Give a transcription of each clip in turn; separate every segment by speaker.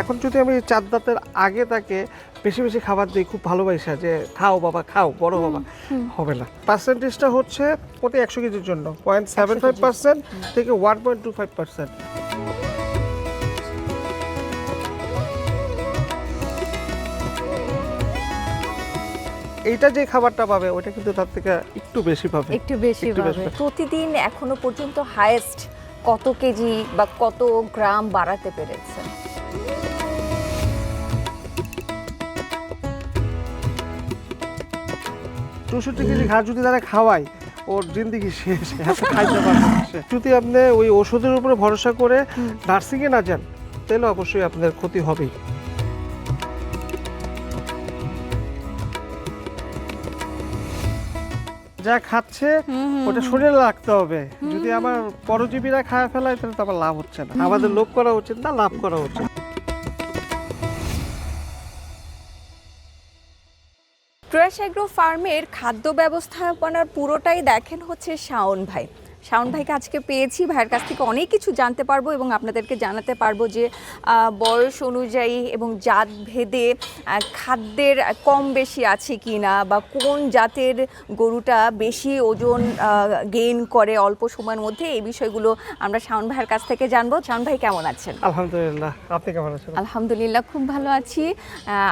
Speaker 1: এখন যদি আমি চার দাঁতের আগে তাকে বেশি বেশি খাবার দিই খুব ভালোবাসা যে খাও বাবা খাও বড় বাবা। হবে না। পার্সেন্টেজটা হচ্ছে প্রতি একশো কেজির জন্য পয়েন্ট সেভেন ফাইভ পার্সেন্ট থেকে one point two five percent এইটা যে খাবারটা পাবে ওইটা কিন্তু তার থেকে একটু বেশি পাবে।
Speaker 2: একটু বেশি পাবে। প্রতিদিন এখনও পর্যন্ত হাইয়েস্ট কত কেজি বা কত গ্রাম বাড়াতে পেরেছেন
Speaker 1: চৌষট্টি কেজি ঘাস যদি তারা খাওয়ায় ওর জিন্দিগি শেষ এত খাইতে পারবে যদি আপনি ওই ওষুধের উপরে ভরসা করে নার্সিংয়ে না যান তাহলে অবশ্যই আপনার ক্ষতি হবেই। যা খাচ্ছে ওটা শরীরে রাখতে হবে। যদি আমার পরজীবীরা খায় ফেলায় তাহলে তো আমার লাভ হচ্ছে না। আমাদের লোভ করা উচিত না লাভ করা উচিত।
Speaker 2: প্রয়াস এগ্রো ফার্মের খাদ্য ব্যবস্থাপনার পুরোটাই দেখেন হচ্ছে শাওন ভাই। শাওন ভাইকে আজকে পেয়েছি। ভাইয়ের কাছ থেকে অনেক কিছু জানতে পারব এবং আপনাদেরকে জানাতে পারব যে বয়স অনুযায়ী এবং জাত ভেদে খাদ্যের কম বেশি আছে কি না বা কোন জাতের গরুটা বেশি ওজন গেইন করে অল্প সময়ের মধ্যে এই বিষয়গুলো আমরা শাওন ভাইয়ের কাছ থেকে জানব। শাওন ভাই কেমন আছেন?
Speaker 1: আলহামদুলিল্লাহ। আপনি কেমন আছেন?
Speaker 2: আলহামদুলিল্লাহ খুব ভালো আছি।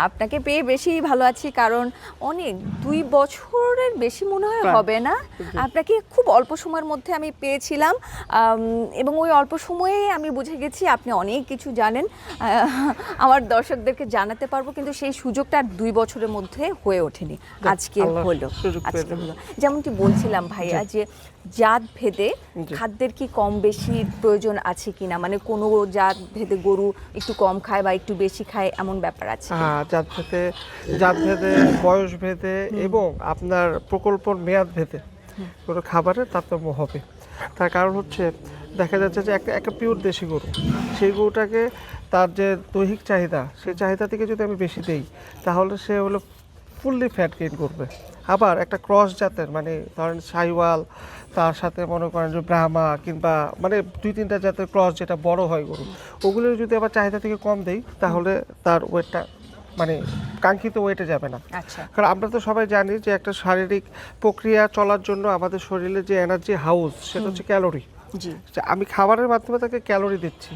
Speaker 2: আপনাকে পেয়ে বেশি ভালো আছি কারণ অনেক দুই বছরের বেশি মনে হয় হবে না? আপনাকে খুব অল্প সময়ের মধ্যে আমি পেয়েছিলাম এবং ওই অল্প সময়ে আমি বুঝে গেছি আপনি অনেক কিছু জানেন। আমার দর্শকদেরকে জানাতে পারব কিন্তু সেই সুযোগটা আর দুই বছরের মধ্যে হয়ে ওঠেনি। আজকে হলো আজকে হলো। যেমন কি বলছিলাম ভাইয়া যে জাত ভেদে খাদ্যের কি কম বেশি প্রয়োজন আছে কিনা? মানে কোনো জাত ভেদে গরু একটু কম খায় বা একটু বেশি খায় এমন ব্যাপার আছে
Speaker 1: হ্যাঁ জাত ভেদে জাত ভেদে বয়স ভেদে এবং আপনার প্রকল্পর মেয়াদ ভেদে। কোনো খাবারের তারতম্য হবে। তার কারণ হচ্ছে, দেখা যাচ্ছে যে একটা একটা পিওর দেশি গরু, সেই গরুটাকে তার যে দৈহিক চাহিদা, সেই চাহিদা থেকে যদি আমি বেশি দেই, তাহলে সে হলো ফুললি ফ্যাট গেইন করবে। আবার একটা ক্রস জাতের মানে ধরেন সাইওয়াল, তার সাথে মনে করেন যে ব্রাহ্মা কিংবা মানে দুই, তিনটা জাতের ক্রস যেটা বড় হয় গরু ওগুলো যদি আবার চাহিদা থেকে কম দেই, তাহলে তার ওয়েটটা মানে কাঙ্ক্ষিত ওয়েটে যাবে না।
Speaker 2: আচ্ছা।
Speaker 1: কারণ আমরা তো সবাই জানি যে একটা শারীরিক প্রক্রিয়া চলার জন্য আমাদের শরীরে যে এনার্জি হাউস সেটা হচ্ছে ক্যালোরি আমি খাবারের মাধ্যমে তাকে ক্যালোরি দিচ্ছি।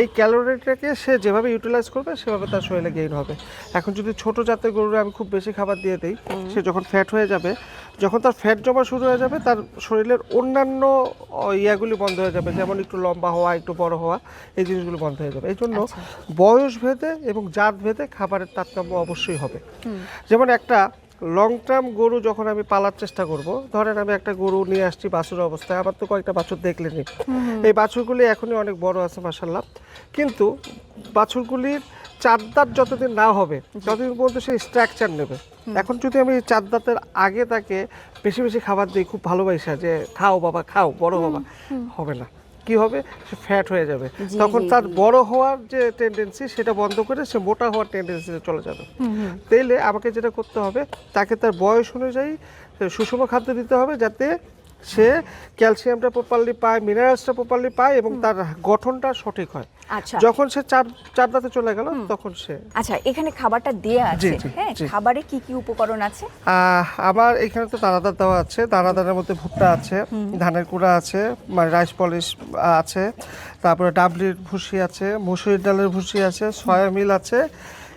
Speaker 1: এই ক্যালোরিটাকে সে যেভাবে ইউটিলাইজ করবে সেভাবে তার শরীরে গেইন হবে। এখন যদি ছোট জাতের গরুর আমি খুব বেশি খাবার দিয়ে দিই সে যখন ফ্যাট হয়ে যাবে যখন তার ফ্যাট জমা শুরু হয়ে যাবে তার শরীরের অন্যান্য ইয়াগুলি বন্ধ হয়ে যাবে। যেমন একটু লম্বা হওয়া একটু বড় হওয়া এই জিনিসগুলো বন্ধ হয়ে যাবে। এই জন্য
Speaker 2: আচ্ছা।
Speaker 1: বয়স ভেদে এবং জাত ভেদে খাবারের তারতম্য অবশ্যই হবে। যেমন একটা লং টার্ম গরু যখন আমি পালার চেষ্টা করব ধরেন আমি একটা গরু নিয়ে আসছি বাছুর অবস্থায় আমার তো কয়েকটা বাছুর দেখলেনি এই বাছুরগুলি এখনই অনেক বড় আছে মাসাল্লাহ কিন্তু বাছুরগুলির চার দাঁত যতদিন না হবে ততদিন পর্যন্ত সেই স্ট্রাকচার নেবে। এখন যদি আমি চার দাঁতের আগে তাকে বেশি বেশি খাবার দিই খুব ভালোবাসা যে খাও বাবা খাও বড় বাবা হবে না। কি হবে? সে ফ্যাট হয়ে যাবে। তখন তার। বড় হওয়ার যে টেন্ডেন্সি সেটা বন্ধ করে সে মোটা হওয়ার টেন্ডেন্সিতে চলে যাবে। তাইলে আমাকে যেটা করতে হবে তাকে তার বয়স অনুযায়ী সুষম খাদ্য দিতে হবে যাতে সে ক্যালসিয়ামটা প্রপারলি পায় মিনারেলসটা প্রপারলি পায় এবং তার গঠনটা সঠিক হয়।
Speaker 2: আচ্ছা।
Speaker 1: যখন সে চার চার দাঁতে চলে গেল তখন সে
Speaker 2: আচ্ছা এখানে খাবারটা দেয়া আছে হ্যাঁ? খাবারে কি কি উপকরণ আছে?
Speaker 1: আমার এখানে তো দানাদার দেওয়া আছে দানাদারের মধ্যে ভুট্টা আছে ধানের কুড়া আছে মানে রাইস পলিশ আছে তারপরে ডাবলির ভুসি আছে মুসুরির ডালের ভুসি আছে সয়া মিল আছে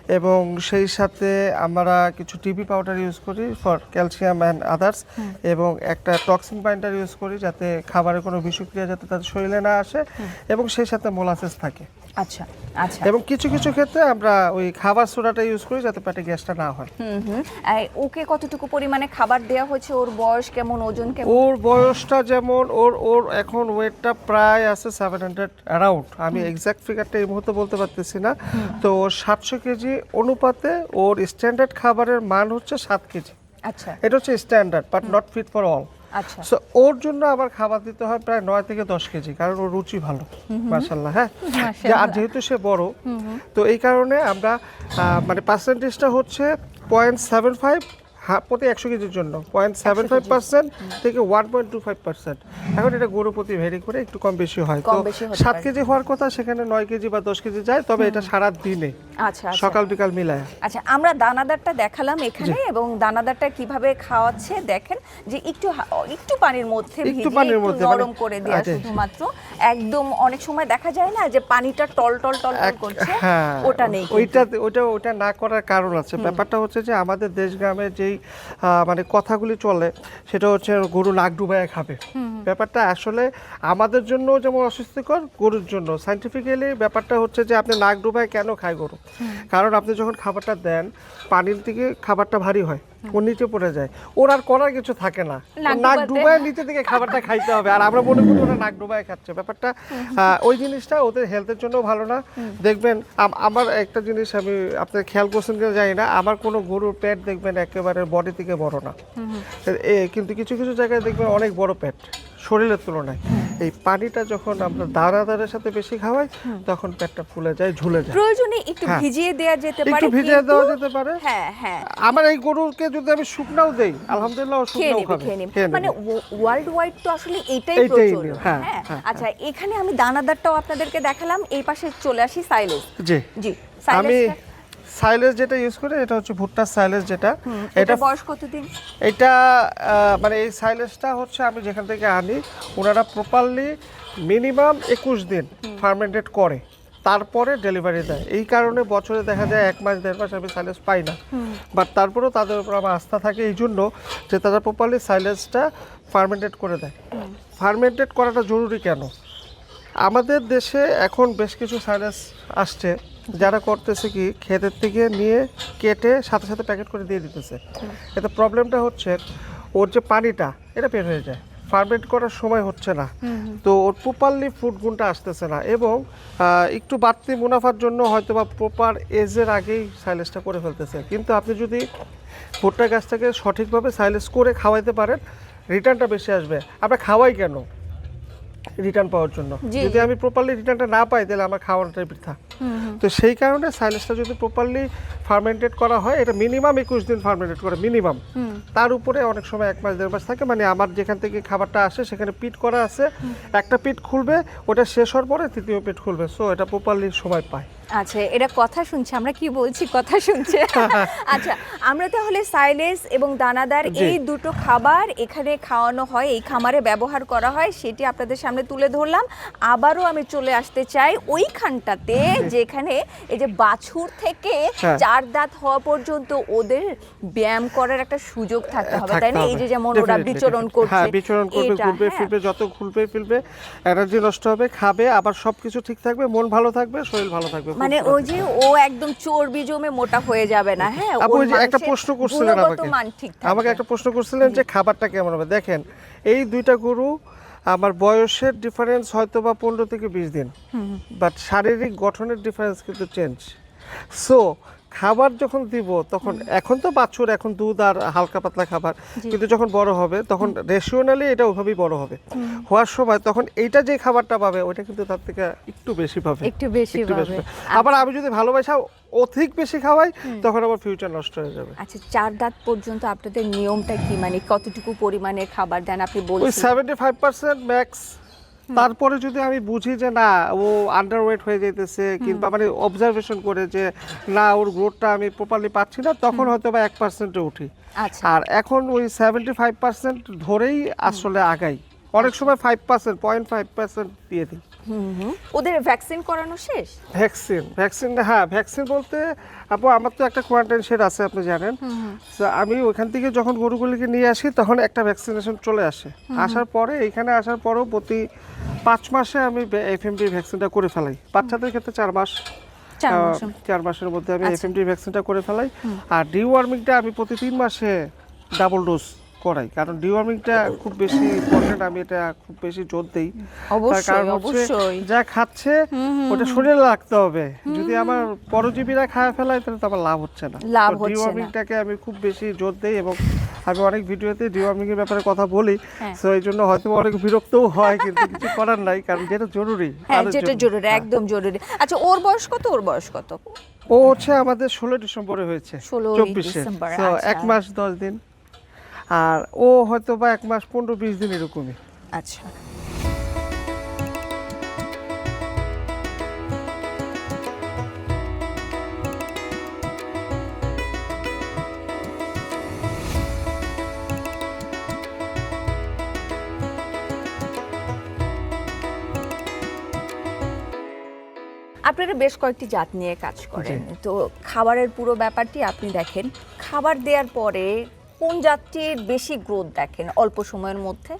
Speaker 1: এবং সেই সাথে আমরা কিছু টিপি পাউডার ইউজ করি ফর ক্যালসিয়াম অ্যান্ড আদার্স এবং একটা টক্সিন বাইন্ডার ইউজ করি যাতে খাবারের কোনো বিষক্রিয়া যাতে তাদের শরীরে না আসে এবং সেই সাথে মোলাসেস থাকে।
Speaker 2: আচ্ছা আচ্ছা।
Speaker 1: এবং কিছু কিছু ক্ষেত্রে আমরা ওই খাবার সোডাটা ইউজ করি যাতে পেটে গ্যাসটা না হয়।
Speaker 2: হুম হুম। ওকে কতটুকু পরিমাণে খাবার দেওয়া হয়েছে? ওর বয়স কেমন? ওজন কেমন?
Speaker 1: ওর বয়সটা যেমন ওর ওর এখন ওয়েটটা প্রায় আছে সেভেন হান্ড্রেড অ্যারাউন্ড আমি এক্সাক্ট ফিগারটা এই মুহূর্তে বলতে পারতেছি না। তো সাতশো কেজি অনুপাতে ওর স্ট্যান্ডার্ড খাবারের মান হচ্ছে সাত কেজি।
Speaker 2: আচ্ছা।
Speaker 1: এটা হচ্ছে standard but not fit for all so ওর জন্য আবার খাবার দিতে হয় প্রায় নয় থেকে দশ কেজি কারণ ওর রুচি ভালো। মার্শাল্লাহ হ্যাঁ? আর যেহেতু সে বড় তো এই কারণে আমরা মানে পার্সেন্টেজটা হচ্ছে পয়েন্ট সেভেন ফাইভ প্রতি একশো কেজির জন্য। পয়েন্ট সেভেন ফাইভ পার্সেন্ট থেকে one point two five percent. এখন এটা গরু প্রতি ভেরি করে একটু কম বেশি হয়। তো সাত কেজি হওয়ার কথা সেখানে নয় কেজি বা দশ কেজি যায় তবে এটা সারা দিনে
Speaker 2: আচ্ছা আচ্ছা।
Speaker 1: সকাল বিকাল মিলায়।
Speaker 2: আচ্ছা আমরা দানাদারটা দেখালাম এখানে এবং দানাদারটা কীভাবে খাওয়াচ্ছে দেখেন যে একটু একটু পানির মধ্যে
Speaker 1: একটু পানির মধ্যে, মানে-
Speaker 2: নরম করে দেওয়া
Speaker 1: আচ্ছা।
Speaker 2: শুধুমাত্র। একদম অনেক সময় দেখা যায় না যে পানিটা টল টল টল করছে
Speaker 1: হ্যাঁ।
Speaker 2: ওটা নেই।
Speaker 1: ওইটা ওইটা ওইটা না করার কারণ আছে। ব্যাপারটা হচ্ছে যে আমাদের দেশ গ্রামে যেই আহ, মানে কথাগুলি চলে সেটা হচ্ছে গরু নাক ডুবায় খাবে। ব্যাপারটা আসলে আমাদের জন্য যেমন অস্বস্তিকর গরুর জন্য। সাইন্টিফিক্যালি ব্যাপারটা হচ্ছে যে আপনি নাক ডুবায় কেন খায় গরু? কারণ আপনি যখন খাবারটা দেন পানির দিকে খাবারটা ভারী হয় ও নিচে পড়ে যায়। ওর আর করার কিছু থাকে না।
Speaker 2: নাক
Speaker 1: ডুবায় নিচে থেকে খাবারটা খাইতে হবে। আর আমরা মনে করি ওরা নাক ডুবায় খাচ্ছে। ব্যাপারটা ওই জিনিসটা ওদের হেলথের জন্য ভালো না। দেখবেন আমার একটা জিনিস আমি আপনি খেয়াল করছেন কিনা জানি না। আমার কোনো গরুর পেট দেখবেন একেবারে বডি থেকে বড় না। এ কিন্তু কিছু কিছু জায়গায় দেখবেন অনেক বড় পেট। শরীরের তুলনায়। এই পানিটা যখন আমরা দানাদারের সাথে বেশি খাওয়াই তখন পেটটা ফুলে যায় ঝুলে যায়।
Speaker 2: প্রয়োজনে একটু
Speaker 1: হ্যাঁ।
Speaker 2: ভিজিয়ে দেওয়া যেতে পারে
Speaker 1: একটু ভিজিয়ে দেওয়া যেতে পারে।
Speaker 2: হ্যাঁ হ্যাঁ।
Speaker 1: আমার এই গরুকে যদি আমি শুকনাও দেই আলহামদুলিল্লাহ শুকনাও খাবে।
Speaker 2: মানে ওয়ার্ল্ড ওয়াইড তো আসলে এটাই প্রচলন
Speaker 1: হ্যাঁ,
Speaker 2: হ্যাঁ
Speaker 1: হ্যাঁ,
Speaker 2: আচ্ছা এখানে আমি দানাদারটাও আপনাদেরকে দেখালাম এই পাশে চলে আসি সাইলেজ
Speaker 1: জি।
Speaker 2: জি
Speaker 1: আমি সাইলেজ যেটা ইউজ করে এটা হচ্ছে ভুট্টার সাইলেজ যেটা।
Speaker 2: এটা বয়স কতদিন?
Speaker 1: এটা মানে এই সাইলেজটা হচ্ছে আমি যেখান থেকে আনি ওনারা প্রপারলি মিনিমাম একুশ দিন ফার্মেন্টেড করে তারপরে ডেলিভারি দেয়। এই কারণে বছরে দেখা যায় এক মাস দেড় মাস আমি সাইলেজ পাই না। বাট তারপরেও তাদের উপর আমার আস্থা থাকে এই জন্য যে তারা প্রপারলি সাইলেজটা ফার্মেন্টেড করে দেয়। ফার্মেন্টেড করাটা জরুরি কেন? আমাদের দেশে এখন বেশ কিছু সাইলেজ আসছে যারা করতেছে কি ক্ষেতের থেকে নিয়ে কেটে সাথে সাথে প্যাকেট করে দিয়ে দিতেছে। এতে প্রবলেমটা হচ্ছে ওর যে পানিটা এটা বের হয়ে যায়। ফার্মেন্ট করার সময় হচ্ছে না। তো ওর প্রপারলি ফুড গুণটা আসতেছে না এবং একটু বাড়তি মুনাফার জন্য হয়তো বা প্রপার এজের আগেই সাইলেজটা করে ফেলতেছে। কিন্তু আপনি যদি ভুট্টা গাছটাকে সঠিকভাবে সাইলেস করে খাওয়াইতে পারেন রিটার্নটা বেশি আসবে। আমরা খাওয়াই কেন? রিটার্ন পাওয়ার জন্য। যদি আমি প্রপারলি রিটার্নটা না পাই তাহলে আমার খাওয়ানোটাই বৃথা। তো সেই কারণে সাইলেসটা যদি প্রপারলি ফার্মেন্টেড করা হয় এটা মিনিমাম একুশ দিন ফার্মেন্টেড করে মিনিমাম তার উপরে অনেক সময় এক মাস দেড় মাস থাকে মানে আমার যেখান থেকে খাবারটা আসে সেখানে পিট করা আছে। একটা পিট খুলবে ওটা শেষ হওয়ার পরে তৃতীয় পিট খুলবে। সো এটা প্রপারলি সময় পায়।
Speaker 2: আচ্ছা এটা কথা শুনছে আমরা কি বলছি কথা শুনছে? আচ্ছা আমরা তাহলে সাইলেস এবং দানাদার এই দুটো খাবার এখানে খাওয়ানো হয় এই খামারে ব্যবহার করা হয় সেটি আপনাদের সামনে তুলে ধরলাম। আবারও আমি চলে আসতে চাই ওইখানটাতে যেখানে এই যে বাছুর থেকে
Speaker 1: হ্যাঁ।
Speaker 2: চার দাঁত হওয়া পর্যন্ত ওদের ব্যায়াম করার একটা সুযোগ থাকতে হবে তাই না? এই যে যেমন ওরা বিচরণ
Speaker 1: definitely.
Speaker 2: করছে
Speaker 1: হ্যাঁ বিচরণ করবে ঘুরবে
Speaker 2: হ্যাঁ।
Speaker 1: ফিরবে যত ঘুরবে ফিরবে। এনার্জি নষ্ট হবে খাবে আবার সবকিছু ঠিক থাকবে মন ভালো থাকবে শরীর ভালো থাকবে
Speaker 2: মানে ওই যে ও একদম চর্বি জমে মোটা হয়ে যাবে না হ্যাঁ?
Speaker 1: আপু যে একটা প্রশ্ন করছিলেন আমাকে। আমাকে একটা প্রশ্ন করছিলেন যে খাবারটা কেমন হবে? দেখেন এই দুইটা গরু আমার বয়সের ডিফারেন্স হয়তো বা পনেরো থেকে বিশ দিন বাট শারীরিক গঠনের ডিফারেন্স কিন্তু চেঞ্জ সো খাবার যখন দিব তখন এখন তো বাছুর এখন দুধ আর হালকা পাতলা খাবার। কিন্তু যখন বড় হবে তখন রেশিওনালি এটা ওভাবেই বড় হবে। হওয়ার সময় তখন এইটা যে খাবারটা পাবে ওইটা কিন্তু তার থেকে একটু বেশি পাবে।
Speaker 2: একটু বেশি পাবে।
Speaker 1: আবার আমি যদি ভালোবাসা অধিক বেশি খাওয়াই তখন আবার ফিউচার নষ্ট হয়ে যাবে।
Speaker 2: আচ্ছা চার দাঁত পর্যন্ত আপনাদের নিয়মটা কি? মানে কতটুকু পরিমাণে খাবার দেন? আপনি বলছেন
Speaker 1: সেভেন্টি ফাইভ পার্সেন্ট ম্যাক্স তারপরে যদি আমি বুঝি যে না ও আন্ডারওয়েট হয়ে যেতেছে কিংবা মানে অবজারভেশন করে যে না ওর গ্রোথটা আমি প্রপারলি পাচ্ছি না তখন হয়তো বা এক পার্সেন্টে উঠি।
Speaker 2: আচ্ছা।
Speaker 1: আর এখন ওই সেভেন্টি ফাইভ পার্সেন্ট ধরেই আসলে আগাই। অনেক সময় five percent point five percent দিয়ে দিই।
Speaker 2: ওদের ভ্যাকসিন করানো শেষ?
Speaker 1: ভ্যাকসিন ভ্যাকসিন হ্যাঁ ভ্যাকসিন বলতে আপু আমার তো একটা কোয়ারেন্টাইন শেড আছে আপনি জানেন। আমি ওখান থেকে যখন গরুগুলিকে নিয়ে আসি তখন একটা ভ্যাকসিনেশন চলে আসে। আসার পরে এখানে আসার পরেও প্রতি পাঁচ মাসে আমি এফএমডি ভ্যাকসিনটা করে ফেলাই। বাচ্চাদের ক্ষেত্রে চার মাস
Speaker 2: চার
Speaker 1: মাসের মধ্যে। আমি
Speaker 2: আচ্ছা।
Speaker 1: এফএমডি ভ্যাকসিনটা করে ফেলাই। আর ডিওয়ার্মিংটা আমি প্রতি তিন মাসে ডাবল ডোজ করাই। কারণ ডিওয়ার্মিংটা খুব বেশি ইম্পর্টেন্ট আমি এটা খুব বেশি জোর দিই। তার
Speaker 2: অবশ্যই,
Speaker 1: কারণ হচ্ছে
Speaker 2: অবশ্যই।
Speaker 1: যা খাচ্ছে ওটা শরীরে লাগতে হবে। যদি আমার পরজীবীরা খায় ফেলায় তাহলে তো আমার লাভ হচ্ছে না। ডিওয়ার্মিংটাকে আমি খুব বেশি জোর দেই এবং আমি অনেক ভিডিওতে ডিওয়ার্মিং এর ব্যাপারে কথা বলি।
Speaker 2: হ্যাঁ।
Speaker 1: তো এই জন্য হয়তো অনেক বিরক্তও হয় কিন্তু কিছু করার নাই কারণ যেটা জরুরি
Speaker 2: হ্যাঁ যেটা জরুরি
Speaker 1: হ্যাঁ।
Speaker 2: একদম জরুরি। আচ্ছা ওর বয়স কত? ওর বয়স কত?
Speaker 1: ও হচ্ছে আমাদের ষোলো ডিসেম্বরে হয়েছে
Speaker 2: 16
Speaker 1: চব্বিশে।
Speaker 2: ডিসেম্বর,
Speaker 1: তো
Speaker 2: আচ্ছা।
Speaker 1: এক মাস দশ দিন। আর ও হয়তো বা এক মাস পনেরো বিশ দিন এরকমই।
Speaker 2: আচ্ছা। আপনারা বেশ কয়েকটি জাত নিয়ে কাজ করেন। তো খাবারের পুরো ব্যাপারটি আপনি দেখেন। খাবার দেওয়ার পরে কোন জাতটির বেশি গ্রোথ দেখেন অল্প সময়ের মধ্যে?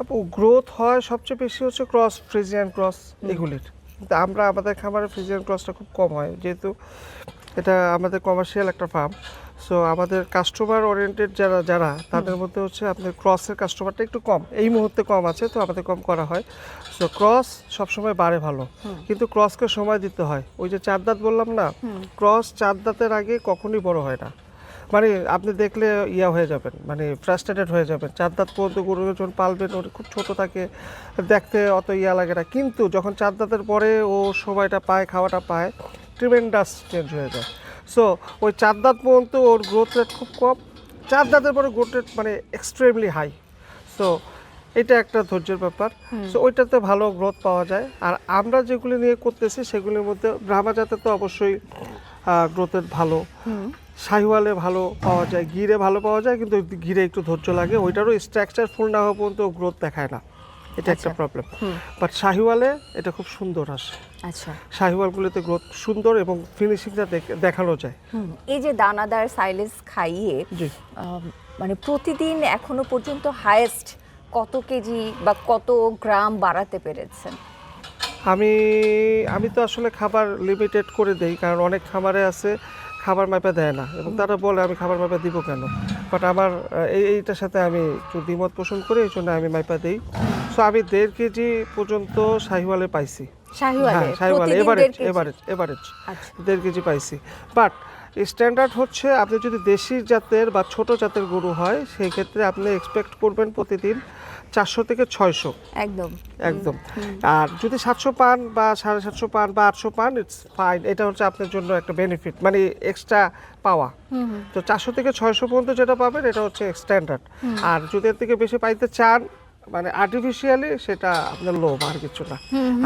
Speaker 1: আপু গ্রোথ হয় সবচেয়ে বেশি হচ্ছে ক্রস ফ্রিজিয়ান ক্রস এগুলির। কিন্তু আমরা আমাদের খামারে ফ্রিজিয়ান ক্রসটা খুব কম হয় যেহেতু এটা আমাদের কমার্শিয়াল একটা ফার্ম সো আমাদের কাস্টমার ওরিয়েন্টেড যারা যারা তাদের মধ্যে হচ্ছে আপনার ক্রসের কাস্টমারটা একটু কম। এই মুহূর্তে কম আছে তো আমাদের কম করা হয়। সো ক্রস সবসময় বাড়ে ভালো। কিন্তু ক্রসকে সময় দিতে হয়। ওই যে চার দাঁত বললাম না? ক্রস চার দাঁতের আগে কখনই বড় হয় না। মানে আপনি দেখলে ইয়া হয়ে যাবেন মানে ফ্রাস্ট্রেটেড হয়ে যাবেন। চার দাঁত পর্যন্ত গরু যখন পালবেন ওর খুব ছোট থাকে দেখতে অত ইয়া লাগে না। কিন্তু যখন চার দাঁতের পরে ও সময়টা পায় খাওয়াটা পায় ট্রিমেন্ডাস চেঞ্জ হয়ে যায়। সো ওই চার দাঁত পর্যন্ত ওর গ্রোথ রেট খুব কম। চার দাঁতের পরে গ্রোথ রেট মানে এক্সট্রিমলি হাই সো এটা একটা ধৈর্যের ব্যাপার। সো ওইটাতে ভালো গ্রোথ পাওয়া যায়। আর আমরা যেগুলি নিয়ে করতেছি সেগুলির মধ্যে ব্রাহ্মা জাতের তো অবশ্যই গ্রোথের ভালো। শাহিওয়ালে ভালো পাওয়া যায় গিরে ভালো পাওয়া যায় কিন্তু গিরে একটু ধৈর্য লাগে। ওইটারও স্ট্রাকচার ফুল না হওয়া পর্যন্ত গ্রোথ দেখায় না। এটা একটা। প্রবলেম বাট শাহিওয়ালে এটা খুব সুন্দর আসে।
Speaker 2: আচ্ছা।
Speaker 1: শাহিওয়ালগুলোতে গ্রোথ সুন্দর এবং ফিনিশিংটা দেখানো যায়।
Speaker 2: এই যে দানাদার সাইলেজ খাইয়ে মানে প্রতিদিন এখনও পর্যন্ত হায়েস্ট কত কেজি বা কত গ্রাম বাড়াতে পেরেছেন?
Speaker 1: আমি আমি তো আসলে খাবার লিমিটেড করে দেই কারণ অনেক খামারে আছে। খাবার মাপে দেয় না এবং তারা বলে আমি খাবার মাপে দিব কেন? বাট আমার এইটার সাথে আমি একটু দ্বিমত পোষণ করি এই জন্য আমি মাইপা দিই। সো আমি দেড় কেজি পর্যন্ত শাহিওয়ালে পাইছি। হ্যাঁ শাহিওয়ালে এভারেজ এভারেজ এভারেজ।
Speaker 2: আচ্ছা।
Speaker 1: দেড় কেজি পাইছি। বাট স্ট্যান্ডার্ড হচ্ছে আপনি যদি দেশি জাতের বা ছোট জাতের গরু হয় সেই ক্ষেত্রে আপনি এক্সপেক্ট করবেন প্রতিদিন চারশো থেকে ছয়শো।
Speaker 2: একদম।
Speaker 1: একদম। আর যদি সাতশো পান বা সাড়ে সাতশো পান বা আটশো পান ইটস ফাইন এটা হচ্ছে আপনার জন্য একটা বেনিফিট মানে এক্সট্রা পাওয়া। তো চারশো থেকে ছয়শো পর্যন্ত যেটা পাবেন এটা হচ্ছে স্ট্যান্ডার্ড আর যদি এর থেকে বেশি পাইতে চান মানে আর্টিফিশিয়ালি সেটা আপনার লোভ আর কিছু না।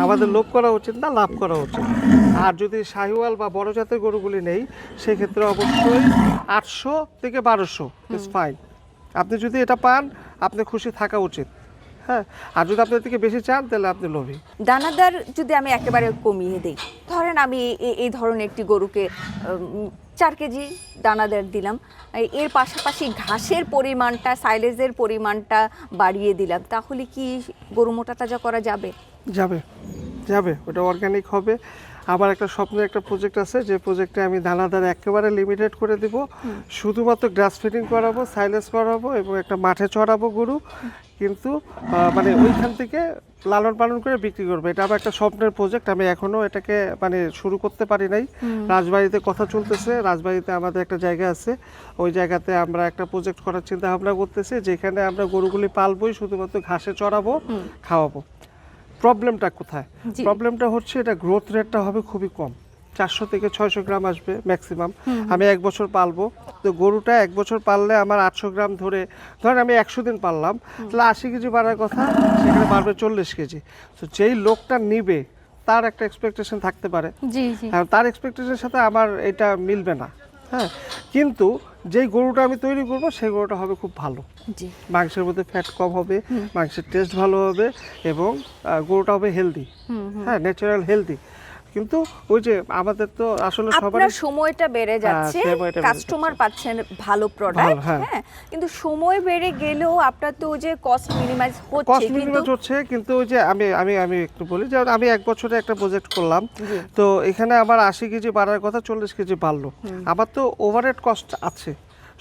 Speaker 1: আমাদের লোভ করা উচিত না লাভ করা উচিত। আর যদি শাহিওয়াল বা বড় জাতের গরুগুলি নেই সেক্ষেত্রে অবশ্যই আটশো থেকে বারোশো ইটস ফাইন আপনি যদি এটা পান আপনি খুশি থাকা উচিত। হ্যাঁ? আর যদি আপনার থেকে বেশি চান তাহলে আপনি লোভী।
Speaker 2: দানাদার যদি আমি একেবারে কমিয়ে দিই ধরেন আমি এই ধরনের একটি গরুকে চার কেজি দানাদার দিলাম এর পাশাপাশি ঘাসের পরিমাণটা সাইলেজের পরিমাণটা বাড়িয়ে দিলাম তাহলে কি গরু মোটা তাজা করা যাবে?
Speaker 1: যাবে। যাবে। ওটা অর্গানিক হবে। আবার একটা স্বপ্নের একটা প্রজেক্ট আছে যে প্রজেক্টে আমি দানাদার একেবারে লিমিটেড করে দিব। শুধুমাত্র গ্রাস ফিডিং করাবো সাইলেন্স করাবো এবং একটা মাঠে চড়াবো গরু। কিন্তু মানে ওইখান থেকে লালন পালন করে বিক্রি করব। এটা আমার একটা স্বপ্নের প্রজেক্ট আমি এখনও এটাকে মানে শুরু করতে পারি নাই। রাজবাড়িতে কথা চলতেছে রাজবাড়িতে আমাদের একটা জায়গা আছে। ওই জায়গাতে আমরা একটা প্রজেক্ট করার চিন্তা ভাবনা করতেছি যেখানে আমরা গরুগুলি পালবোই শুধুমাত্র ঘাসে চড়াবো খাওয়াবো। প্রবলেমটা কোথায়? প্রবলেমটা হচ্ছে এটা গ্রোথ রেটটা হবে খুবই কম। চারশো থেকে ছয়শো গ্রাম আসবে ম্যাক্সিমাম আমি এক বছর পালবো। তো গরুটা এক বছর পাললে আমার আটশো গ্রাম ধরে ধরেন আমি একশো দিন পারলাম তাহলে আশি কেজি বাড়ার কথা সেখানে বাড়বে চল্লিশ কেজি। তো যেই লোকটা নিবে তার একটা এক্সপেকটেশন থাকতে পারে। তার এক্সপেকটেশনের সাথে আমার এটা মিলবে না। হ্যাঁ কিন্তু যেই গরুটা আমি তৈরি করব সেই গরুটা হবে খুব ভালো। মাংসের মধ্যে ফ্যাট কম হবে মাংসের টেস্ট ভালো হবে এবং গরুটা হবে হেলদি হ্যাঁ ন্যাচারাল হেলদি কিন্তু ওই যে আমাদের তো আসলে সবার
Speaker 2: সময়টা বেড়ে যাচ্ছে
Speaker 1: হ্যাঁ,
Speaker 2: কাস্টমার পাচ্ছেন ভালো প্রোডাক্ট
Speaker 1: হ্যাঁ।
Speaker 2: হ্যাঁ কিন্তু সময় বেড়ে গেলেও আপনার তো ওই যে কস্ট মিনিমাইজ হচ্ছে
Speaker 1: কস্ট মিনিমাইজ হচ্ছে কিন্তু ওই যে আমি আমি আমি একটু বলি যে আমি এক বছরে একটা প্রজেক্ট করলাম। তো এখানে আমার আশি কেজি বাড়ার কথা চল্লিশ কেজি বাড়লো। আমার তো ওভারহেড কস্ট আছে।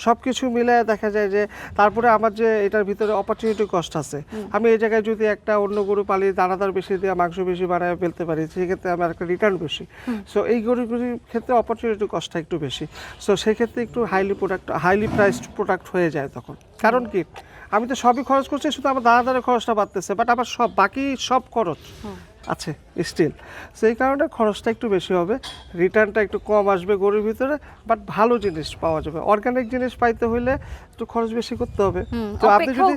Speaker 1: সব কিছু মিলে দেখা যায় যে তারপরে আমার যে এটার ভিতরে অপরচুনিটি কষ্ট আছে। আমি এই জায়গায় যদি একটা অন্য গরু পালি দানাদার বেশি দিয়ে মাংস বেশি বানায় ফেলতে পারি সেক্ষেত্রে আমার একটা রিটার্ন বেশি। সো এই গরুগুলির ক্ষেত্রে অপরচুনিটি কস্টটা একটু বেশি। সো সেক্ষেত্রে একটু highly product highly priced product হয়ে যায় তখন। কারণ কি? আমি তো সবই খরচ করছি শুধু আমার দানাদারের খরচটা বাড়তেছে বাট আমার সব বাকি সব খরচ। আছে স্টিল সেই কারণে খরচটা একটু বেশি হবে রিটার্নটা একটু কম আসবে গরুর ভিতরে বাট ভালো জিনিস পাওয়া যাবে। অর্গানিক জিনিস পাইতে হইলে একটু খরচ বেশি করতে হবে। তো আপনি যদি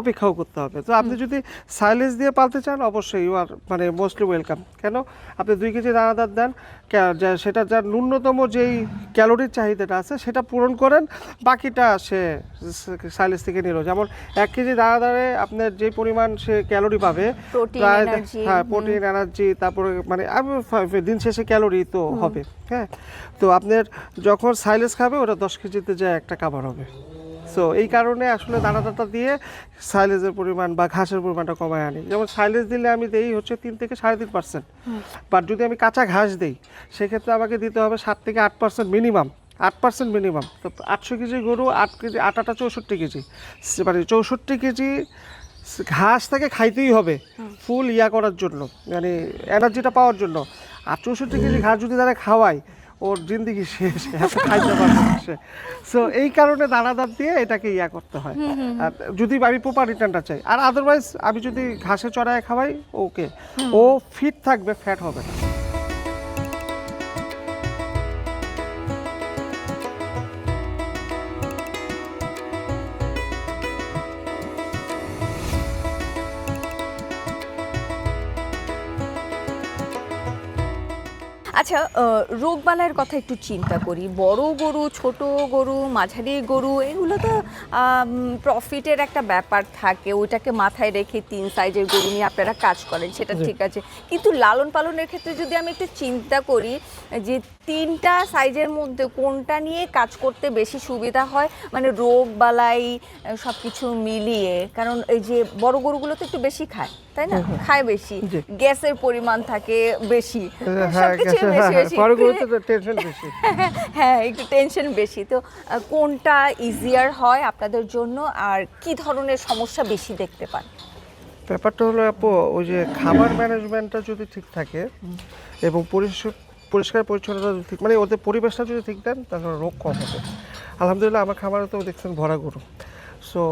Speaker 1: অপেক্ষাও করতে হবে। তো আপনি যদি সাইলেজ দিয়ে পালতে চান অবশ্যই ইউ আর মানে মোস্টলি ওয়েলকাম কেন? আপনি দুই কেজি দানাদার দেন সেটা যার ন্যূনতম যেই ক্যালোরির চাহিদাটা আছে সেটা পূরণ করেন বাকিটা সে সাইলেজ থেকে নিল। যেমন এক কেজি দানাদারে আপনার যে পরিমাণ সে ক্যালোরি পাবে প্রায় হ্যাঁ প্রোটিন এনার্জি তারপরে মানে আমি দিন শেষে ক্যালোরি তো হবে হ্যাঁ? তো আপনার যখন সাইলেজ খাবে ওটা দশ কেজিতে যায় একটা কাবার হবে। সো এই কারণে আসলে দানাদারটা দিয়ে সাইলেজের পরিমাণ বা ঘাসের পরিমাণটা কমায় আনি। যেমন সাইলেজ দিলে আমি দেই হচ্ছে তিন থেকে সাড়ে তিন পার্সেন্ট বাট যদি আমি কাঁচা ঘাস দিই সেক্ষেত্রে আমাকে দিতে হবে সাত থেকে আট পার্সেন্ট মিনিমাম আট পার্সেন্ট মিনিমাম তো আটশো কেজি গরু আট কেজি আট আটা চৌষট্টি কেজি। মানে চৌষট্টি কেজি ঘাস তাকে খাইতেই হবে। ফুল ইয়া করার জন্য মানে এনার্জিটা পাওয়ার জন্য। আর চৌষট্টি কেজি ঘাস যদি তারা খাওয়ায় ওর জিন্দিগি শেষ খাইতে পারবে সে। সো এই কারণে দানাদার দিয়ে এটাকে ইয়া করতে হয়। আর যদি আমি প্রপার রিটার্নটা চাই আর আদারওয়াইজ আমি যদি ঘাসে চড়ায় খাওয়াই ওকে ও ফিট থাকবে ফ্যাট হবে না।
Speaker 2: আচ্ছা রোগ বালাইয়ের কথা একটু চিন্তা করি। বড় গরু ছোট গরু মাঝারি গরু এগুলো তো প্রফিটের একটা ব্যাপার থাকে। ওইটাকে মাথায় রেখে তিন সাইজের গরু নিয়ে আপনারা কাজ করেন সেটা ঠিক আছে। কিন্তু লালন পালনের ক্ষেত্রে যদি আমি একটু চিন্তা করি যে তিনটা সাইজের মধ্যে কোনটা নিয়ে কাজ করতে বেশি সুবিধা হয়? মানে রোগ বালাই সব কিছু মিলিয়ে। কারণ এই যে বড় গরুগুলো তো একটু বেশি খায় তাই না? খায় বেশি। গ্যাসের পরিমাণ থাকে বেশি।
Speaker 1: হ্যাঁ
Speaker 2: সবকিছু বেশি বেশি।
Speaker 1: টেনশন বেশি।
Speaker 2: হ্যাঁ একটু টেনশন বেশি। তো কোনটা ইজিয়ার হয় আপনাদের জন্য? আর কি ধরনের সমস্যা বেশি দেখতে পান?
Speaker 1: ব্যাপারটা হলো আপু ওই যে খাবার ম্যানেজমেন্টটা যদি ঠিক থাকে এবং পরিষ্কার পরিষ্কার পরিচ্ছন্নতা যদি ঠিক মানে ওদের পরিবেশটা যদি ঠিক দেন তাহলে রোগ কম হবে। আলহামদুলিল্লাহ আমার খাবারে তো দেখছেন ভরা গরু। সো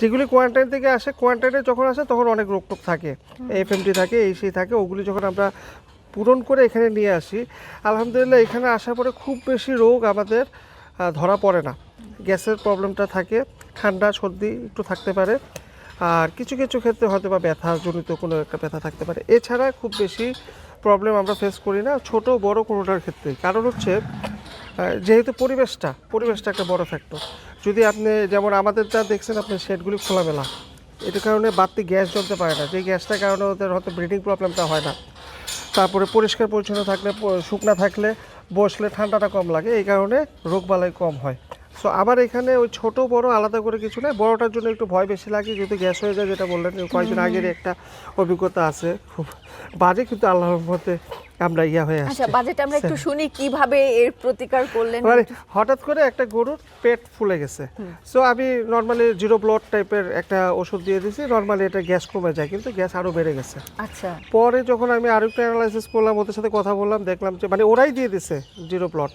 Speaker 1: যেগুলি কোয়ারেন্টাইন থেকে আসে কোয়ারেন্টাইনে যখন আসে তখন অনেক রোগ টোগ থাকে। এফএমটি থাকে এই সেই থাকে ওগুলি যখন আমরা পূরণ করে এখানে নিয়ে আসি আলহামদুলিল্লাহ এখানে আসার পরে খুব বেশি রোগ আমাদের ধরা পড়ে না। গ্যাসের প্রবলেমটা থাকে ঠান্ডা সর্দি একটু থাকতে পারে। আর কিছু কিছু ক্ষেত্রে হয়তো বা ব্যথা জনিত কোনো একটা ব্যথা থাকতে পারে। এছাড়া খুব বেশি প্রবলেম আমরা ফেস করি না, ছোট বড় কোনোটার ক্ষেত্রে। কারণ হচ্ছে যেহেতু পরিবেশটা পরিবেশটা একটা বড় ফ্যাক্টর যদি আপনি, যেমন আমাদের যা দেখছেন, আপনি শেডগুলি খোলামেলা। এটার কারণে বাড়তি গ্যাস জ্বলতে পারে না। যে গ্যাসটার কারণে ওদের হয়তো ব্রিডিং প্রবলেমটা হয় না। তারপরে পরিষ্কার পরিচ্ছন্ন থাকলে শুকনা থাকলে বসলে ঠান্ডাটা কম লাগে। এই কারণে রোগবালাই কম হয়। সো আবার এখানে ওই ছোট বড় আলাদা করে কিছু নেই। বড়টার জন্য একটু ভয় বেশি লাগে যদি গ্যাস হয়ে যায় যেটা বললেন কয়েকদিন আগের একটা অভিজ্ঞতা আছে। খুব বাজে কিন্তু আল্লাহর মতে আমরা ইয়া হয়ে
Speaker 2: আচ্ছা বাজেট আমরা একটু শুনি কীভাবে এর প্রতিকার করলেন?
Speaker 1: মানে হঠাৎ করে একটা গরুর পেট ফুলে গেছে। সো আমি নর্মালি জিরো ব্লড টাইপের একটা ওষুধ দিয়ে দিয়েছি নর্মালি এটা গ্যাস কমে যায় কিন্তু গ্যাস আরও বেড়ে গেছে।
Speaker 2: আচ্ছা।
Speaker 1: পরে যখন আমি আরেকটা অ্যানালাইসিস করলাম ওদের সাথে কথা বললাম দেখলাম যে মানে ওরাই দিয়ে দিছে জিরো প্লট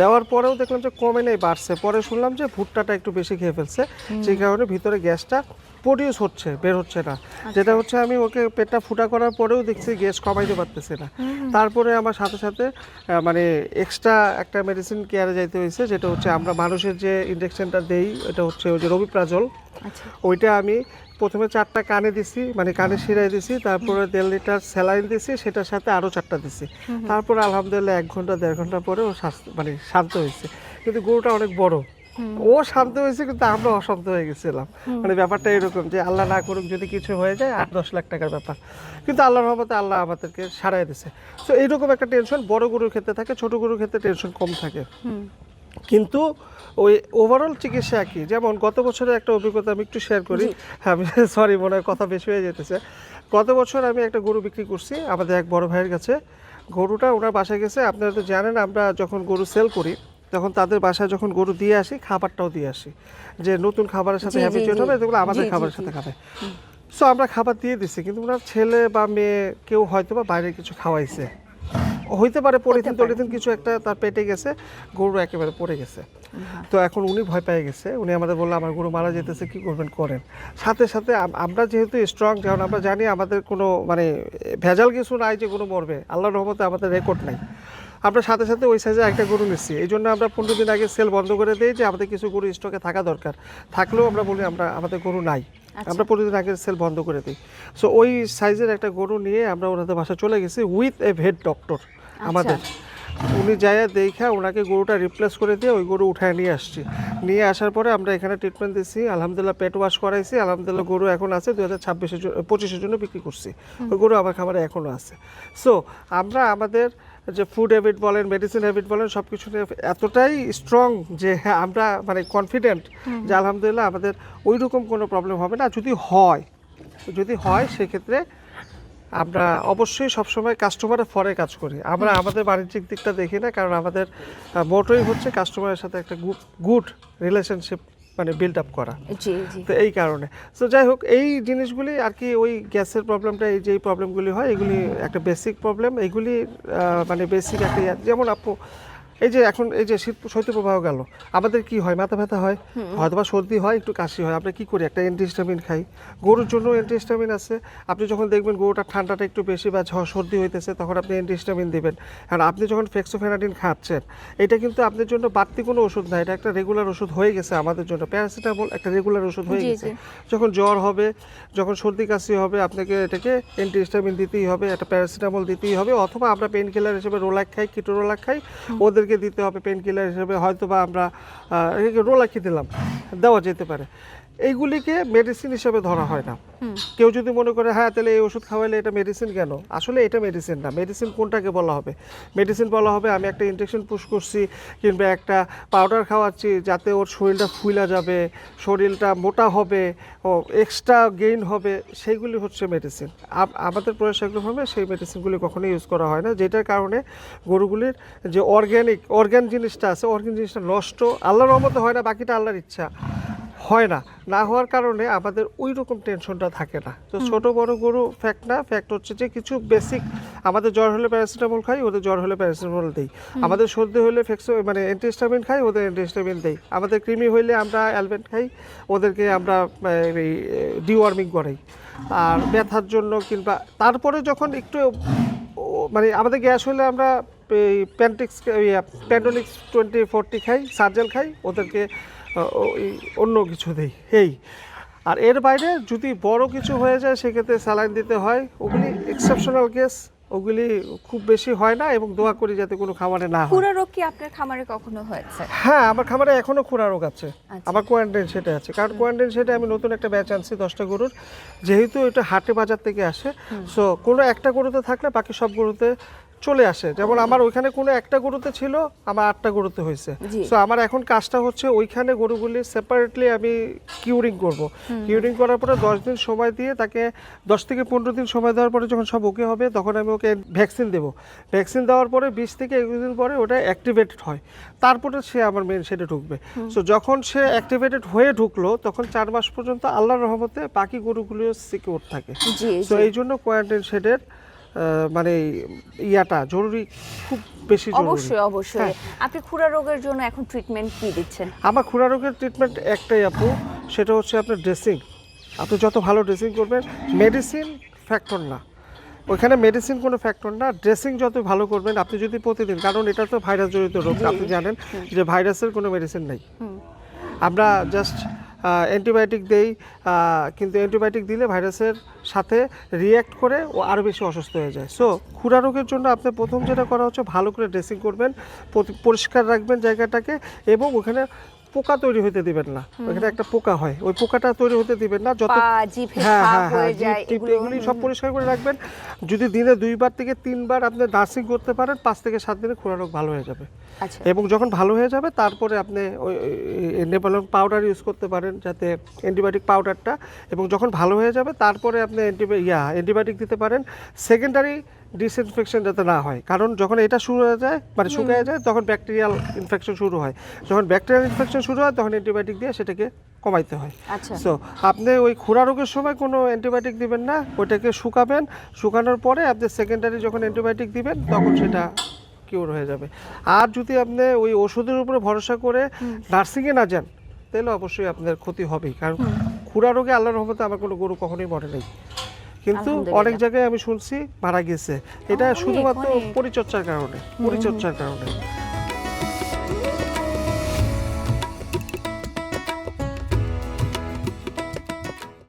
Speaker 1: দেওয়ার পরেও দেখলাম যে কমে নেই বাড়ছে। পরে শুনলাম যে ভুট্টাটা একটু বেশি খেয়ে ফেলছে সেই কারণে ভিতরে গ্যাসটা প্রডিউস হচ্ছে বের হচ্ছে না। যেটা হচ্ছে আমি ওকে পেটটা ফুটা করার পরেও দেখছি গ্যাস কমাইতে পারতেছে না। তারপরে আমার সাথে সাথে মানে এক্সট্রা একটা মেডিসিন কেয়ারে যাইতে হয়েছে যেটা হচ্ছে আমরা মানুষের যে ইনজেকশনটা দেই এটা হচ্ছে ওই যে রবিপ্রাজল।
Speaker 2: আচ্ছা।
Speaker 1: ওইটা আমি প্রথমে চারটা কানে দিছি মানে কানে শিরাই দিছি তারপরে দেড় লিটার স্যালাইন দিছি সেটার সাথে আরও চারটা দিছি। তারপরে আলহামদুলিল্লাহ এক ঘণ্টা দেড় ঘণ্টা পরে ও মানে শান্ত হয়েছে। কিন্তু গরুটা অনেক বড়। ও শান্ত হয়েছে কিন্তু আমরা অশান্ত হয়ে গেছিলাম। মানে ব্যাপারটা এরকম যে আল্লাহ না করুক যদি কিছু হয়ে যায় আট দশ লাখ টাকার ব্যাপার। কিন্তু আল্লাহর রহমতে আল্লাহ আমাদেরকে সারাই দিছে তো এইরকম একটা টেনশন বড় গরুর ক্ষেত্রে থাকে ছোট গরুর ক্ষেত্রে টেনশন কম থাকে। কিন্তু ওই ওভারঅল চিকিৎসা একই। যেমন গত বছরের একটা অভিজ্ঞতা আমি একটু শেয়ার করি। আমি সরি মনে হয় কথা বেশি হয়ে যেতেছে। গত বছর আমি একটা গরু বিক্রি করছি আমাদের এক বড় ভাইয়ের কাছে। গরুটা ওনার বাসায় গেছে। আপনারা তো জানেন আমরা যখন গরু সেল করি তখন তাদের বাসায় যখন গরু দিয়ে আসি খাবারটাও দিয়ে আসি। যে নতুন খাবারের সাথে হ্যাবিচুয়েট হবে এগুলো আমাদের খাবারের সাথে খাবে। সো আমরা খাবার দিয়ে দিচ্ছি কিন্তু ওনার ছেলে বা মেয়ে কেউ হয়তো বা বাইরে কিছু খাওয়াইছে। হইতে পারে পলিথিন। টলিথিন কিছু একটা তার পেটে গেছে গরু একেবারে পড়ে গেছে। তো এখন উনি ভয় পেয়ে গেছে উনি আমাদের বলল আমার গরু মারা যেতেছে কি করবেন করেন? সাথে সাথে আমরা যেহেতু স্ট্রং কারণ আমরা জানি আমাদের কোনো মানে ভেজাল কিছু নাই যে গরু মরবে আল্লাহ রহমতে আমাদের রেকর্ড নাই। আমরা সাথে সাথে ওই সাইজে একটা গরু নিচ্ছি। এই জন্য আমরা পনেরো দিন আগে সেল বন্ধ করে দিই যে আমাদের কিছু গরু স্টকে থাকা দরকার। থাকলেও আমরা বলি আমরা আমাদের গরু নাই। আমরা পনেরো দিন আগে সেল বন্ধ করে দিই। সো ওই সাইজের একটা গরু নিয়ে আমরা ওনাদের বাসা চলে গেছি উইথ এ ভেট ডক্টর আমাদের। উনি যাইয়া দেখা ওনাকে গরুটা রিপ্লেস করে দিয়ে ওই গরু উঠায় নিয়ে আসছি। নিয়ে আসার পরে আমরা এখানে ট্রিটমেন্ট দিচ্ছি আলহামদুলিল্লাহ পেট ওয়াশ করাইছি আলহামদুলিল্লাহ গরু এখন আছে দু হাজার ছাব্বিশের জন্য পঁচিশের জন্য বিক্রি করছি। ওই গরু আমার খাবারে এখনও আছে। সো আমরা আমাদের যে ফুড হ্যাবিট বলেন মেডিসিন হ্যাবিট বলেন সব কিছু এতটাই স্ট্রং যে হ্যাঁ আমরা মানে কনফিডেন্ট যে আলহামদুলিল্লাহ আমাদের ওই রকম কোনো প্রবলেম হবে না। যদি হয় যদি হয় সেক্ষেত্রে আমরা অবশ্যই সবসময় কাস্টমারের ফরে কাজ করি। আমরা আমাদের বাণিজ্যিক দিকটা দেখি না কারণ আমাদের মোটোই হচ্ছে কাস্টমারের সাথে একটা গুড রিলেশনশিপ মানে বিল্ড আপ করা।
Speaker 2: জি জি।
Speaker 1: তো এই কারণে। তো যাই হোক এই জিনিসগুলি আর কি ওই গ্যাসের প্রবলেমটা এই যে প্রবলেমগুলি হয় এগুলি একটা বেসিক প্রবলেম এগুলি মানে বেসিক একটা যেমন আপু এই যে এখন এই যে শীত শৈত্যপ্রবাহ গেল আমাদের কি হয়? মাথা ব্যথা হয় হয়তো বা সর্দি হয় একটু কাশি হয় আমরা কি করি? একটা অ্যান্টিহিস্টামিন খাই। গরুর জন্য অ্যান্টিহিস্টামিন আছে। আপনি যখন দেখবেন গরুটা ঠান্ডাটা একটু বেশি বা ঝ- সর্দি হইতেছে তখন আপনি অ্যান্টিহিস্টামিন দেবেন। আর আপনি যখন ফেক্সোফেনাডিন খাচ্ছেন এটা কিন্তু আপনার জন্য বাড়তি কোনো ওষুধ না এটা একটা রেগুলার ওষুধ হয়ে গেছে আমাদের জন্য। প্যারাসিটামল একটা রেগুলার ওষুধ হয়ে গেছে। যখন জ্বর হবে যখন সর্দি কাশি হবে আপনাকে এটাকে অ্যান্টিহিস্টামিন দিতেই হবে একটা প্যারাসিটামল দিতেই হবে অথবা আমরা পেন কিলার হিসেবে রোলাক খাই কিটো কিটোরোলাক খাই ওদেরকে দিতে হবে পেন কিলার হিসেবে হয়তো বা আমরা রোলাকি দিলাম দেওয়া যেতে পারে। এইগুলিকে মেডিসিন হিসেবে ধরা হয় না। কেউ যদি মনে করে হ্যাঁ তাহলে এই ওষুধ খাওয়াইলে এটা মেডিসিন কেন? আসলে এটা মেডিসিন না। মেডিসিন কোনটাকে বলা হবে? মেডিসিন বলা হবে আমি একটা ইনজেকশন পুশ করছি কিংবা একটা পাউডার খাওয়াচ্ছি যাতে ওর শরীরটা ফুইলা যাবে শরীরটা মোটা হবে ও এক্সট্রা গেইন হবে। সেইগুলি হচ্ছে মেডিসিন আমাদের প্রয়াস ফার্মে সেই মেডিসিনগুলি কখনোই ইউজ করা হয় না যেটার কারণে গরুগুলির যে অর্গ্যানিক অর্গ্যান জিনিসটা আছে অর্গ্যান জিনিসটা নষ্ট আল্লাহর রহমতে হয় না বাকিটা আল্লাহর ইচ্ছা। হয় না। না হওয়ার কারণে আমাদের ওই রকম টেনশনটা থাকে না। তো ছোট বড় গরু ফ্যাক্ট না ফ্যাক্ট হচ্ছে যে কিছু বেসিক আমাদের জ্বর হলে প্যারাসিটামল খাই ওদের জ্বর হলে প্যারাসিটামল দিই। আমাদের সর্দি হলে ফেক্সো মানে অ্যান্টিস্টামিন খাই ওদের অ্যান্টিস্টামিন দিই। আমাদের কৃমি হইলে আমরা অ্যালবেন্ট খাই ওদেরকে আমরা এই ডিওয়ার্মিং করাই। আর ব্যথার জন্য কিংবা তারপরে যখন একটু মানে আমাদের গ্যাস হলে আমরা এই প্যান্টিক্স প্যান্ডোলিক্স টোয়েন্টি ফোরটি খাই সার্জেল খাই ওদেরকে অন্য কিছু দেই এই। আর এর বাইরে যদি বড় কিছু হয়ে যায় সেক্ষেত্রে স্যালাইন দিতে হয়। ওগুলি এক্সেপশনাল কেস ওগুলি খুব বেশি হয় না এবং দোয়া করি যাতে কোনো খামারে না হয়।
Speaker 2: পুরো রোগ কি আপনার খামারে কখনো হয়েছে?
Speaker 1: হ্যাঁ আমার খামারে এখনও খুরা রোগ আছে।
Speaker 2: আচ্ছা।
Speaker 1: আমার কোয়ারেন্টাইন সেটে আছে। কারণ কোয়ারেন্টাইন সেটে আমি নতুন একটা ব্যাচ আনছি দশটা গরুর। যেহেতু এটা হাটে বাজার থেকে আসে সো কোনো একটা গরুতে থাকলে বাকি সব গরুতে চলে আসে। যেমন আমার ওইখানে কোনো একটা গরুতে ছিল আমার আটটা গরুতে হয়েছে। সো আমার এখন কাজটা হচ্ছে ওইখানে গরুগুলি সেপারেটলি আমি কিউরিং করব। কিউরিং করার পরে দশ দিন সময় দিয়ে তাকে দশ থেকে পনেরো দিন সময় দেওয়ার পরে যখন সব ওকে হবে তখন আমি ওকে ভ্যাকসিন দেবো। ভ্যাকসিন দেওয়ার পরে বিশ থেকে একুশ দিন পরে ওটা অ্যাক্টিভেটেড হয়। তারপরে সে আমার মেন সেটে ঢুকবে। সো যখন সে অ্যাক্টিভেটেড হয়ে ঢুকলো তখন চার মাস পর্যন্ত আল্লাহর রহমতে বাকি গরুগুলিও সিকিউর থাকে। সো এই জন্য কোয়ারেন্টাইন শেডের মানে ইয়াটা জরুরি খুব বেশি জরুরি।
Speaker 2: অবশ্যই অবশ্যই।
Speaker 1: হ্যাঁ।
Speaker 2: আপনি খুরা রোগের জন্য এখন ট্রিটমেন্ট কি দিচ্ছেন?
Speaker 1: আমার খুরা রোগের ট্রিটমেন্ট একটাই আপু সেটা হচ্ছে আপনার ড্রেসিং আপনি যত ভালো ড্রেসিং করবেন মেডিসিন ফ্যাক্টর না। ওইখানে মেডিসিন কোনো ফ্যাক্টর না ড্রেসিং যত ভালো করবেন আপনি যদি প্রতিদিন কারণ এটা তো ভাইরাস জড়িত রোগ আপনি জানেন যে ভাইরাসের কোনো মেডিসিন নেই। আমরা জাস্ট অ্যান্টিবায়োটিক দেই কিন্তু অ্যান্টিবায়োটিক দিলে ভাইরাসের সাথে রিয়্যাক্ট করে ও আরও বেশি অসুস্থ হয়ে যায়। সো খুরা রোগের জন্য আপনি প্রথম যেটা করা হচ্ছে, ভালো করে ড্রেসিং করবেন পরিষ্কার রাখবেন জায়গাটাকে এবং ওখানে পোকা তৈরি হতে দিবেন না। ওখানে একটা পোকা হয়। ওই পোকাটা তৈরি হতে দিবেন না যত হ্যাঁ হ্যাঁ হ্যাঁ
Speaker 2: হয়ে এগুলো।
Speaker 1: সব পরিষ্কার করে রাখবেন। যদি দিনে দুইবার থেকে তিনবার আপনি নার্সিং করতে পারেন পাঁচ থেকে সাত দিনে খুরা রোগ ভালো হয়ে যাবে।
Speaker 2: আচ্ছা।
Speaker 1: এবং যখন ভালো হয়ে যাবে তারপরে আপনি ওই নেপালন পাউডার ইউজ করতে পারেন যাতে অ্যান্টিবায়োটিক পাউডারটা এবং যখন ভালো হয়ে যাবে তারপরে আপনি অ্যান্টিবাই ইয়া অ্যান্টিবায়োটিক দিতে পারেন। সেকেন্ডারি ডিসইনফেকশন যাতে না হয়। কারণ যখন এটা শুরু হয়ে যায় মানে শুকিয়ে যায় তখন ব্যাকটেরিয়াল ইনফেকশন শুরু হয়। যখন ব্যাকটেরিয়াল ইনফেকশন শুরু হয় তখন অ্যান্টিবায়োটিক দিয়ে সেটাকে কমাইতে হয়।
Speaker 2: আচ্ছা।
Speaker 1: সো আপনি ওই খুরা রোগের সময় কোনো অ্যান্টিবায়োটিক দিবেন না ওইটাকে শুকাবেন। শুকানোর পরে আপনি সেকেন্ডারি যখন অ্যান্টিবায়োটিক দিবেন তখন সেটা কিউর হয়ে যাবে। আর যদি আপনি ওই ওষুধের উপরে ভরসা করে নার্সিংয়ে না যান তাহলে অবশ্যই আপনার ক্ষতি হবেই। কারণ খুরা রোগে আল্লাহর রহমতে আমার কোনো গরু কখনোই মরে নেই। কিন্তু অনেক জায়গায় আমি শুনছি মারা গেছে। এটা শুধুমাত্র
Speaker 2: পরিচর্চার
Speaker 1: পরিচর্যার কারণে পরিচর্চার কারণে।